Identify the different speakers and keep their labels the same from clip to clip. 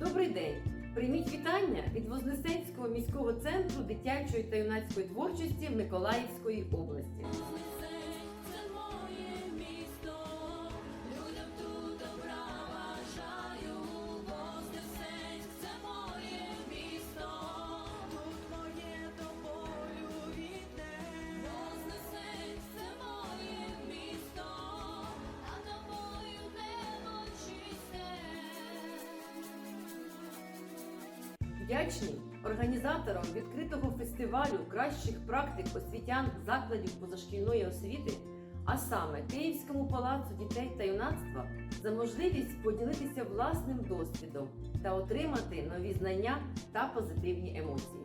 Speaker 1: Добрий день! Прийміть вітання від Вознесенського міського центру дитячої та юнацької творчості Миколаївської області. Закладів позашкільної освіти, а саме Київському палацу дітей та юнацтва, за можливість поділитися власним досвідом та отримати нові знання та позитивні емоції.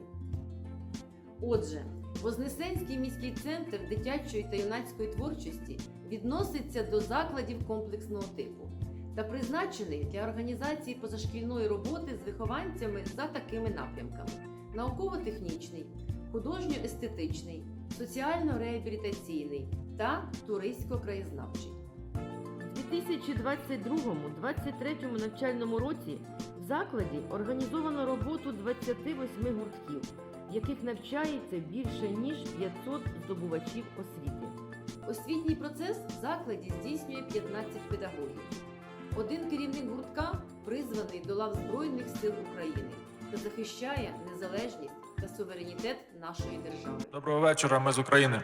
Speaker 1: Отже, Вознесенський міський центр дитячої та юнацької творчості відноситься до закладів комплексного типу та призначений для організації позашкільної роботи з вихованцями за такими напрямками: науково-технічний, художньо-естетичний, соціально-реабілітаційний та туристсько-краєзнавчий. У 2022-2023 навчальному році в закладі організовано роботу 28 гуртків, в яких навчається більше ніж 500 здобувачів освіти. Освітній процес в закладі здійснює 15 педагогів. Один керівник гуртка призваний до лав Збройних сил України та захищає незалежність та суверенітет нашої держави.
Speaker 2: Доброго вечора, ми з України.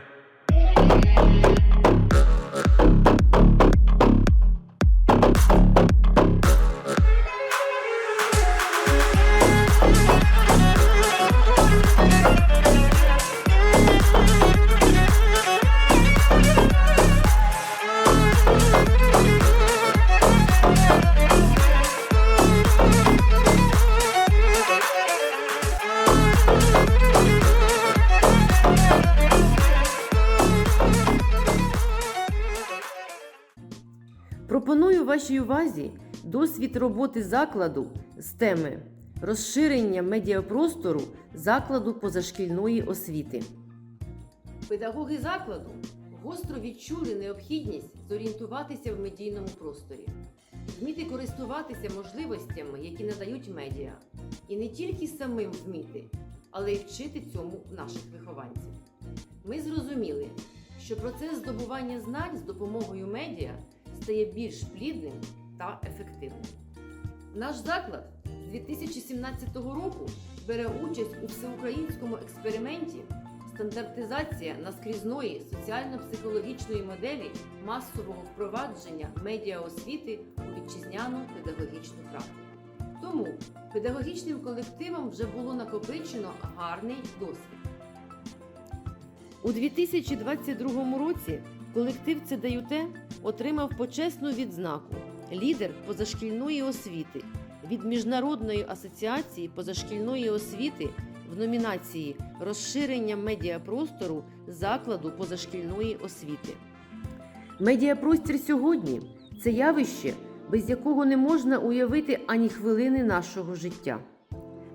Speaker 1: Вашій увазі досвід роботи закладу з теми розширення медіапростору закладу позашкільної освіти. Педагоги закладу гостро відчули необхідність зорієнтуватися в медійному просторі, вміти користуватися можливостями, які надають медіа, і не тільки самим вміти, але й вчити цьому наших вихованців. Ми зрозуміли, що процес здобування знань з допомогою медіа стає більш плідним та ефективним. Наш заклад з 2017 року бере участь у всеукраїнському експерименті стандартизація наскрізної соціально-психологічної моделі масового впровадження медіаосвіти у вітчизняну педагогічну практику. Тому педагогічним колективом вже було накопичено гарний досвід. У 2022 році колектив ЦДЮТ отримав почесну відзнаку Лідер позашкільної освіти від Міжнародної асоціації позашкільної освіти в номінації Розширення медіапростору закладу позашкільної освіти. Медіапростір сьогодні це явище, без якого не можна уявити ані хвилини нашого життя.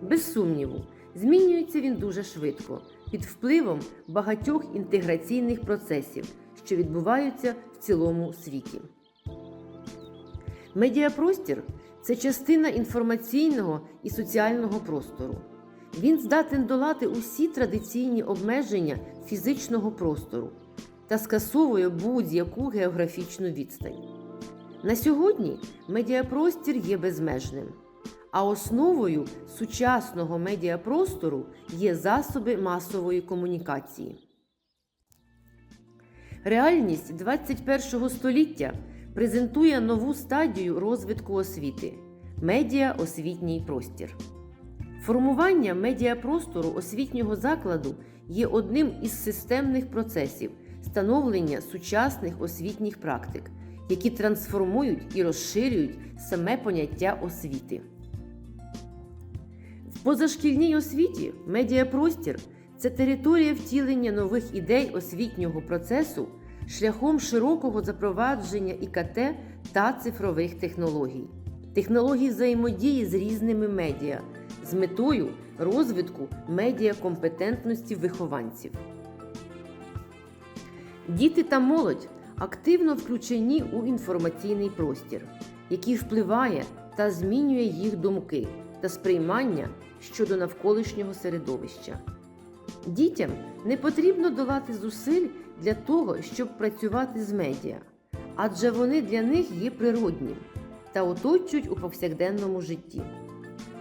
Speaker 1: Без сумніву, змінюється він дуже швидко під впливом багатьох інтеграційних процесів, що відбуваються в цілому світі. Медіапростір це частина інформаційного і соціального простору. Він здатен долати усі традиційні обмеження фізичного простору та скасовує будь-яку географічну відстань. На сьогодні медіапростір є безмежним, а основою сучасного медіапростору є засоби масової комунікації. Реальність 21 століття презентує нову стадію розвитку освіти медіа-освітній простір. Формування медіапростору освітнього закладу є одним із системних процесів становлення сучасних освітніх практик, які трансформують і розширюють саме поняття освіти. В позашкільній освіті медіапростір це територія втілення нових ідей освітнього процесу шляхом широкого запровадження ІКТ та цифрових технологій, технологій взаємодії з різними медіа з метою розвитку медіакомпетентності вихованців. Діти та молодь активно включені у інформаційний простір, який впливає та змінює їх думки, та сприймання щодо навколишнього середовища. Дітям не потрібно долати зусиль для того, щоб працювати з медіа, адже вони для них є природнім та оточують у повсякденному житті.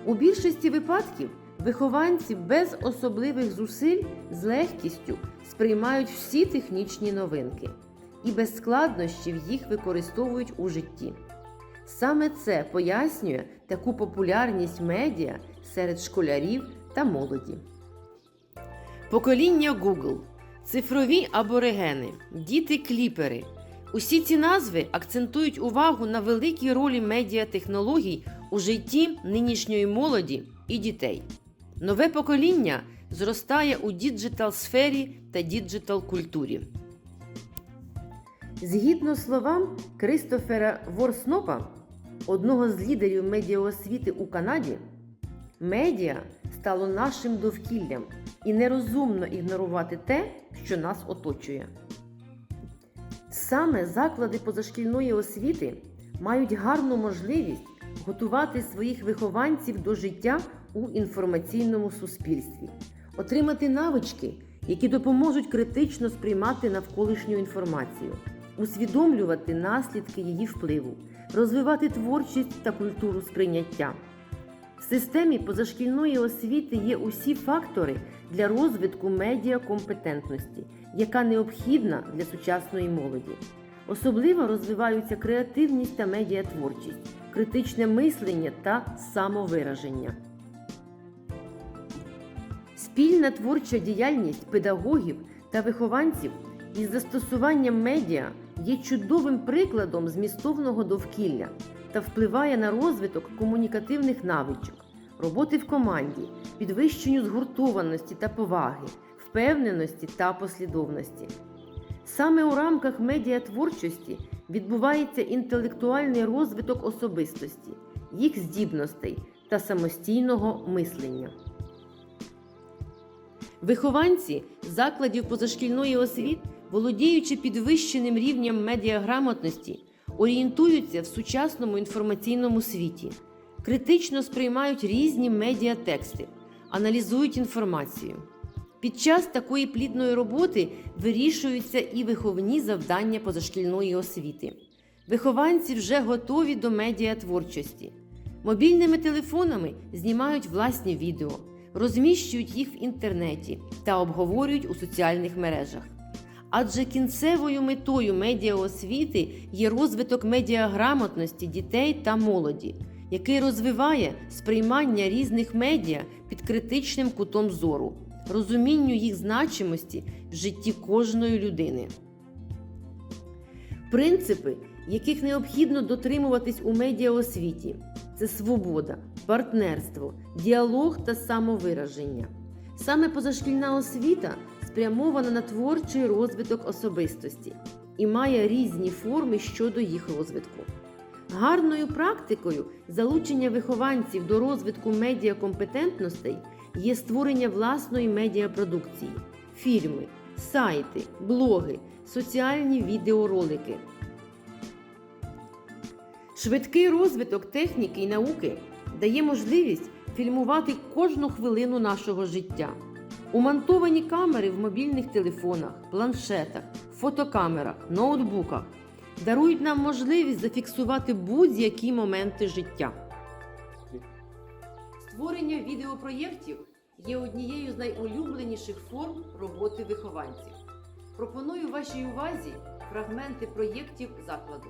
Speaker 1: У більшості випадків вихованці без особливих зусиль з легкістю сприймають всі технічні новинки і без складнощів їх використовують у житті. Саме це пояснює таку популярність медіа серед школярів та молоді. Покоління Google, цифрові аборигени, діти-кліпери. Усі ці назви акцентують увагу на великій ролі медіатехнологій у житті нинішньої молоді і дітей. Нове покоління зростає у діджитал сфері та діджитал культурі. Згідно словам Кристофера Ворснопа, одного з лідерів медіаосвіти у Канаді, медіа стало нашим довкіллям і нерозумно ігнорувати те, що нас оточує. Саме заклади позашкільної освіти мають гарну можливість готувати своїх вихованців до життя у інформаційному суспільстві, отримати навички, які допоможуть критично сприймати навколишню інформацію, усвідомлювати наслідки її впливу, розвивати творчість та культуру сприйняття. В системі позашкільної освіти є усі фактори для розвитку медіакомпетентності, яка необхідна для сучасної молоді. Особливо розвиваються креативність та медіатворчість, критичне мислення та самовираження. Спільна творча діяльність педагогів та вихованців із застосуванням медіа є чудовим прикладом змістовного довкілля та впливає на розвиток комунікативних навичок, роботи в команді, підвищенню згуртованості та поваги, впевненості та послідовності. Саме у рамках медіатворчості відбувається інтелектуальний розвиток особистості, їх здібностей та самостійного мислення. Вихованці закладів позашкільної освіти, володіючи підвищеним рівнем медіаграмотності, орієнтуються в сучасному інформаційному світі, критично сприймають різні медіатексти, аналізують інформацію. Під час такої плідної роботи вирішуються і виховні завдання позашкільної освіти. Вихованці вже готові до медіатворчості. Мобільними телефонами знімають власні відео, розміщують їх в інтернеті та обговорюють у соціальних мережах. Адже кінцевою метою медіаосвіти є розвиток медіаграмотності дітей та молоді, який розвиває сприймання різних медіа під критичним кутом зору, розумінню їх значимості в житті кожної людини. Принципи, яких необхідно дотримуватись у медіаосвіті, це свобода, партнерство, діалог та самовираження. Саме позашкільна освіта спрямована на творчий розвиток особистості і має різні форми щодо їх розвитку. Гарною практикою залучення вихованців до розвитку медіакомпетентностей є створення власної медіапродукції, фільми, сайти, блоги, соціальні відеоролики. Швидкий розвиток техніки і науки дає можливість фільмувати кожну хвилину нашого життя. Умонтовані камери в мобільних телефонах, планшетах, фотокамерах, ноутбуках дарують нам можливість зафіксувати будь-які моменти життя. Створення відеопроєктів є однією з найулюбленіших форм роботи вихованців. Пропоную вашій увазі фрагменти проєктів закладу.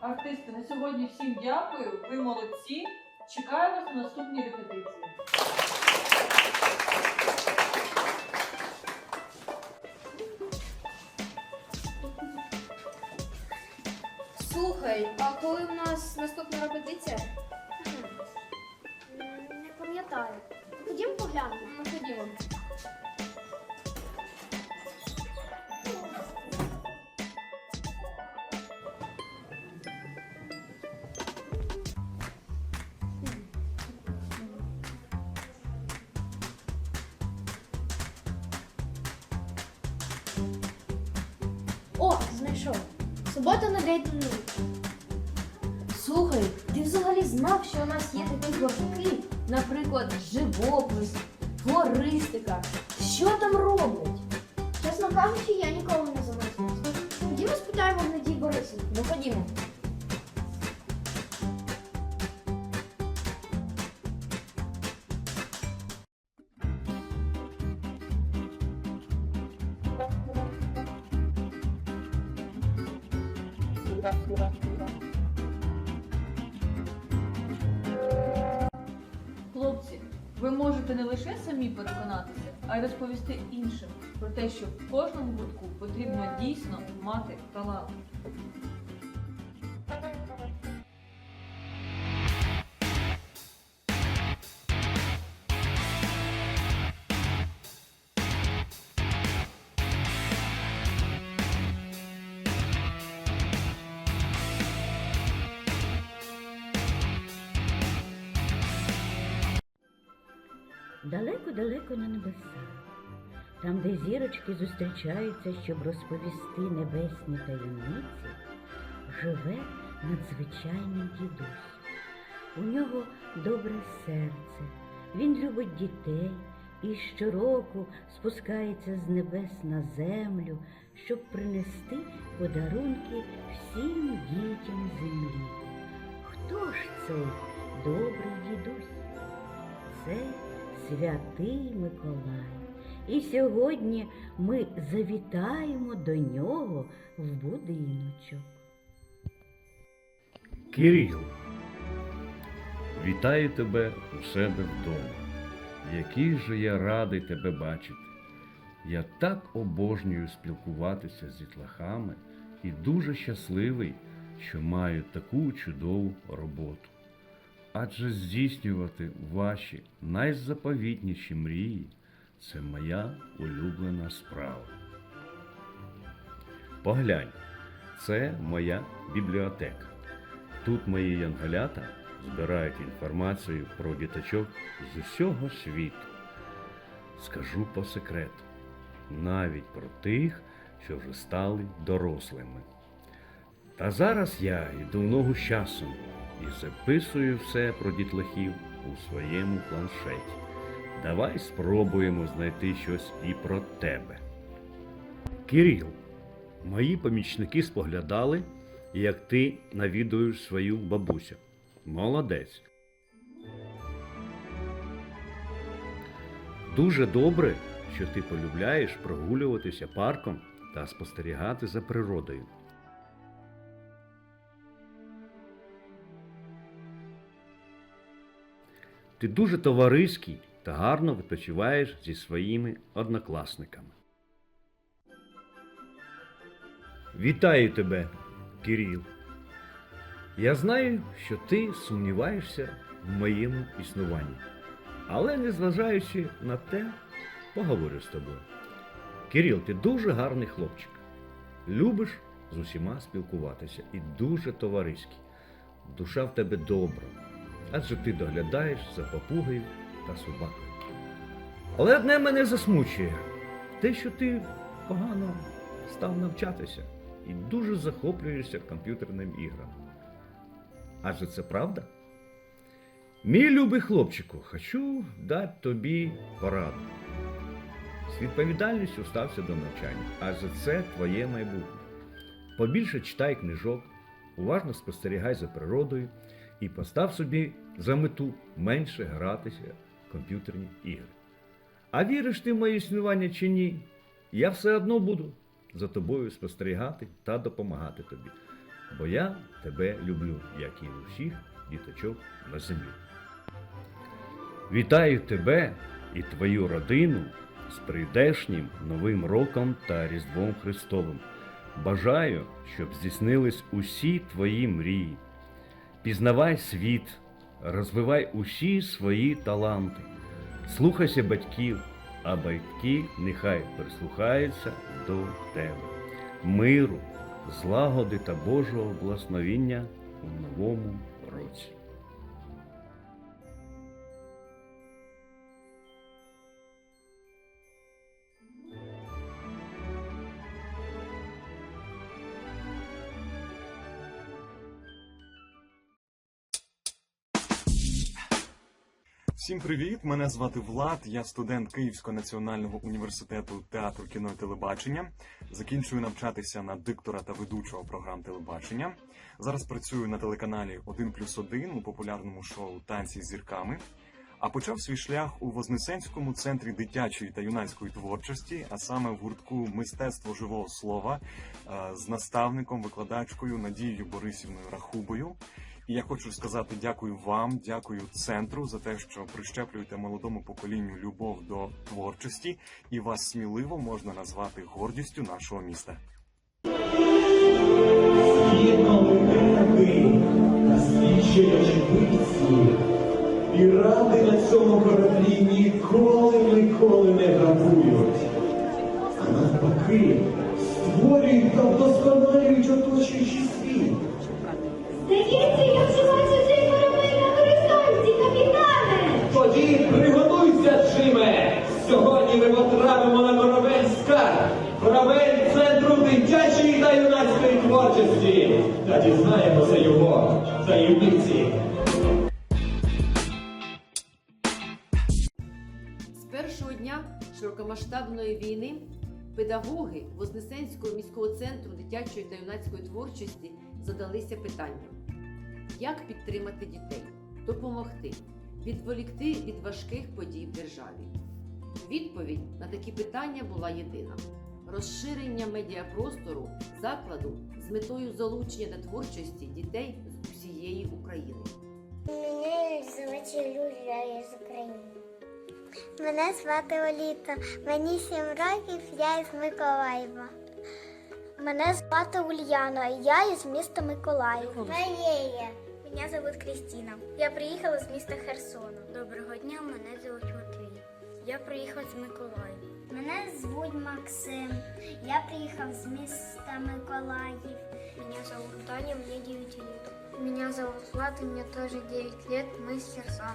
Speaker 3: Артисти, на сьогодні всім дякую. Ви молодці. Чекаю вас на наступній репетиції.
Speaker 4: Слухай, а коли у нас наступна репетиція? Не пам'ятаю. Ходімо поглянемо. Субота на 9.00.
Speaker 5: Слухай, ти взагалі знав, що у нас є такі кружки, наприклад, живопис, флористика. Що там роблять?
Speaker 4: Чесно кажучи, я ніколи не замислювався. Ходімо спитаємо в Надії Борисівни.
Speaker 5: Ну ходімо.
Speaker 3: Про те, що в кожному гуртку потрібно дійсно мати талант.
Speaker 6: Далеко-далеко на небеса, там, де зірочки зустрічаються, щоб розповісти небесні таємниці, живе надзвичайний дідусь. У нього добре серце, він любить дітей і щороку спускається з небес на землю, щоб принести подарунки всім дітям землі. Хто ж цей добрий дідусь? Це святий Миколай. І сьогодні ми завітаємо до нього в будиночок.
Speaker 7: Кирил, вітаю тебе у себе вдома. Який же я радий тебе бачити. Я так обожнюю спілкуватися з дітлахами і дуже щасливий, що маю таку чудову роботу. Адже здійснювати ваші найзаповітніші мрії це моя улюблена справа. Поглянь, це моя бібліотека. Тут мої янголята збирають інформацію про діточок з усього світу. Скажу по секрету, навіть про тих, що вже стали дорослими. Та зараз я йду в ногу з часом і записую все про дітлахів у своєму планшеті. Давай спробуємо знайти щось і про тебе. Кирил, мої помічники споглядали, як ти навідуєш свою бабусю. Молодець. Дуже добре, що ти полюбляєш прогулюватися парком та спостерігати за природою. Ти дуже товариський та гарно відпочиваєш зі своїми однокласниками. Вітаю тебе, Кирил. Я знаю, що ти сумніваєшся в моєму існуванні, але незважаючи на те, поговорю з тобою. Кирил, ти дуже гарний хлопчик. Любиш з усіма спілкуватися і дуже товариський. Душа в тебе добра, адже ти доглядаєш за папугою та собакою. Але одне мене засмучує те, що ти погано став навчатися і дуже захоплюєшся комп'ютерним іграм. Адже це правда? Мій любий хлопчику, хочу дати тобі пораду. З відповідальністю стався до навчання, адже це твоє майбутнє. Побільше читай книжок, уважно спостерігай за природою і постав собі за мету менше гратися комп'ютерні ігри. А віриш ти в моє існування чи ні? Я все одно буду за тобою спостерігати та допомагати тобі. Бо я тебе люблю, як і усіх діточок на землі. Вітаю тебе і твою родину з прийдешнім Новим роком та Різдвом Христовим. Бажаю, щоб здійснились усі твої мрії. Пізнавай світ, розвивай усі свої таланти, слухайся батьків, а батьки нехай прислухаються до тебе. Миру, злагоди та Божого благословіння у новому році.
Speaker 8: Всім привіт! Мене звати Влад. Я студент Київського національного університету театру кіно і телебачення. Закінчую навчатися на диктора та ведучого програм телебачення. Зараз працюю на телеканалі 1 плюс 1 у популярному шоу Танці з зірками. А почав свій шлях у Вознесенському центрі дитячої та юнацької творчості, а саме в гуртку Мистецтво живого слова е, з наставником, викладачкою Надією Борисівною Рахубою. І я хочу сказати дякую вам, дякую центру за те, що прищеплюєте молодому поколінню любов до творчості, і вас сміливо можна назвати гордістю нашого міста.
Speaker 9: Пірати на цьому кораблі ніколи ніколи не грабують. А навпаки, створюють та вдосконалюють оточуючий світ. Та дізнаємося його таємниці.
Speaker 1: З першого дня широкомасштабної війни педагоги Вознесенського міського центру дитячої та юнацької творчості задалися питанням: як підтримати дітей, допомогти, відволікти від важких подій в державі. Відповідь на такі питання була єдина: розширення медіапростору закладу з метою залучення до творчості дітей з усієї України.
Speaker 4: Мене звати Юлія із України. Мене звати Оліта. Мені сім років, я із Миколаєва. Мене звати Ульяна, я із міста Миколаїв. Марія. Мене звуть Крістіна. Я приїхала з міста Херсону. Доброго дня, мене звуть Матвій. Я приїхав з Миколаєва. Мене звуть Максим. Я приїхав з міста Миколаїв. Меня зовут Таня, мне 9 лет. Меня зовут Влад, и мне тоже 9 лет. Мы с Херсона.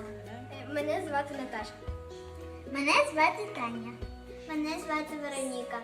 Speaker 4: Мене звати Наташа. Мене звати Таня. Мене звати Вероніка.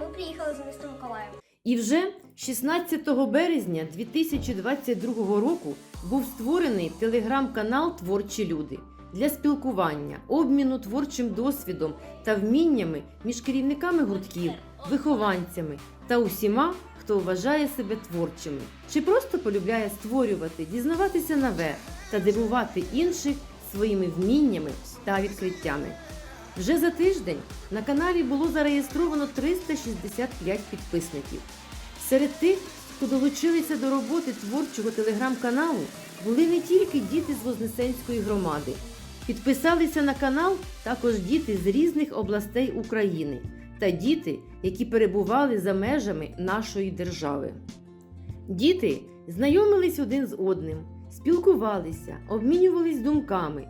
Speaker 4: Ми приїхали з міста Миколаїв.
Speaker 1: І вже 16 березня 2022 року був створений телеграм-канал Творчі люди для спілкування, обміну творчим досвідом та вміннями між керівниками гуртків, вихованцями та усіма, хто вважає себе творчими чи просто полюбляє створювати, дізнаватися нове та дивувати інших своїми вміннями та відкриттями. Вже за тиждень на каналі було зареєстровано 365 підписників. Серед тих, хто долучилися до роботи творчого телеграм-каналу, були не тільки діти з Вознесенської громади. Підписалися на канал також діти з різних областей України та діти, які перебували за межами нашої держави. Діти знайомились один з одним, спілкувалися, обмінювались думками.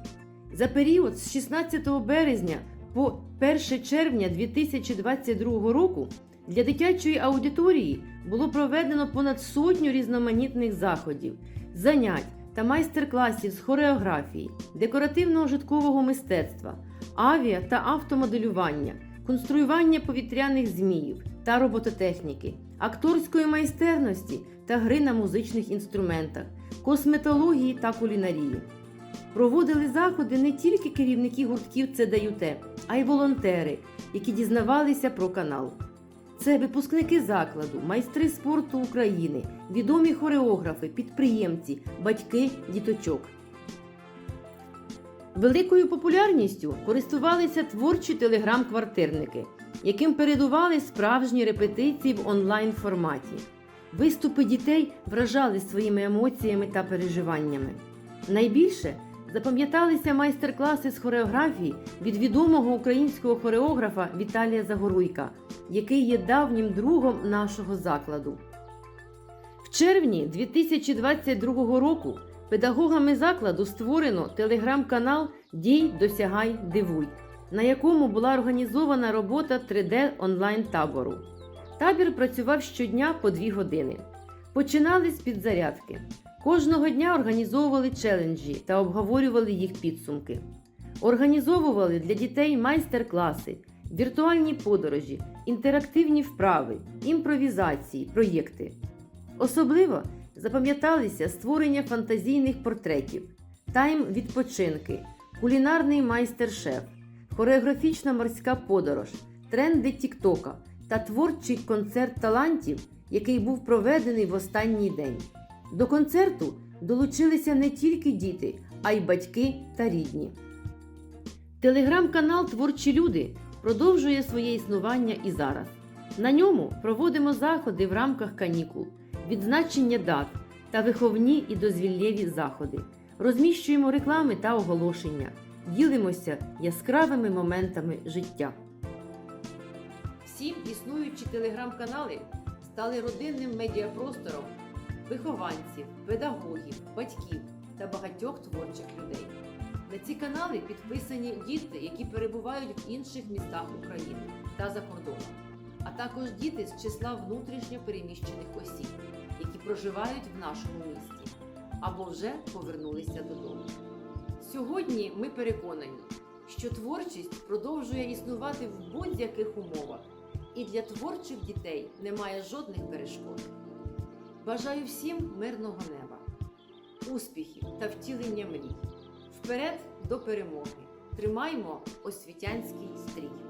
Speaker 1: За період з 16 березня по 1 червня 2022 року для дитячої аудиторії було проведено понад сотню різноманітних заходів, занять та майстер-класів з хореографії, декоративного житкового мистецтва, авіа та автомоделювання, конструювання повітряних зміїв та робототехніки, акторської майстерності та гри на музичних інструментах, косметології та кулінарії. Проводили заходи не тільки керівники гуртків ЦДЮТ, а й волонтери, які дізнавалися про канал. Це випускники закладу, майстри спорту України, відомі хореографи, підприємці, батьки діточок. Великою популярністю користувалися творчі телеграм-квартирники, яким передували справжні репетиції в онлайн форматі. Виступи дітей вражали своїми емоціями та переживаннями. Найбільше запам'яталися майстер-класи з хореографії від відомого українського хореографа Віталія Загоруйка, який є давнім другом нашого закладу. В червні 2022 року педагогами закладу створено телеграм-канал Дій, досягай, дивуй, на якому була організована робота 3D онлайн табору. Табір працював щодня по дві години. Починали з підзарядки. Кожного дня організовували челенджі та обговорювали їх підсумки. Організовували для дітей майстер-класи, віртуальні подорожі, інтерактивні вправи, імпровізації, проєкти. Особливо запам'яталися створення фантазійних портретів, тайм відпочинки, кулінарний майстер-шеф, хореографічна морська подорож, тренди Тіктока та творчий концерт талантів, який був проведений в останній день. До концерту долучилися не тільки діти, а й батьки та рідні. Телеграм-канал Творчі люди продовжує своє існування і зараз. На ньому проводимо заходи в рамках канікул, відзначення дат та виховні і дозвіллєві заходи. Розміщуємо реклами та оголошення, ділимося яскравими моментами життя. Всі існуючі телеграм-канали стали родинним медіапростором вихованців, педагогів, батьків та багатьох творчих людей. На ці канали підписані діти, які перебувають в інших містах України та за кордоном, а також діти з числа внутрішньо переміщених осіб, які проживають в нашому місті або вже повернулися додому. Сьогодні ми переконані, що творчість продовжує існувати в будь-яких умовах, і для творчих дітей немає жодних перешкод. Бажаю всім мирного неба, успіхів та втілення мрій. Вперед до перемоги! Тримаймо освітянський стрій!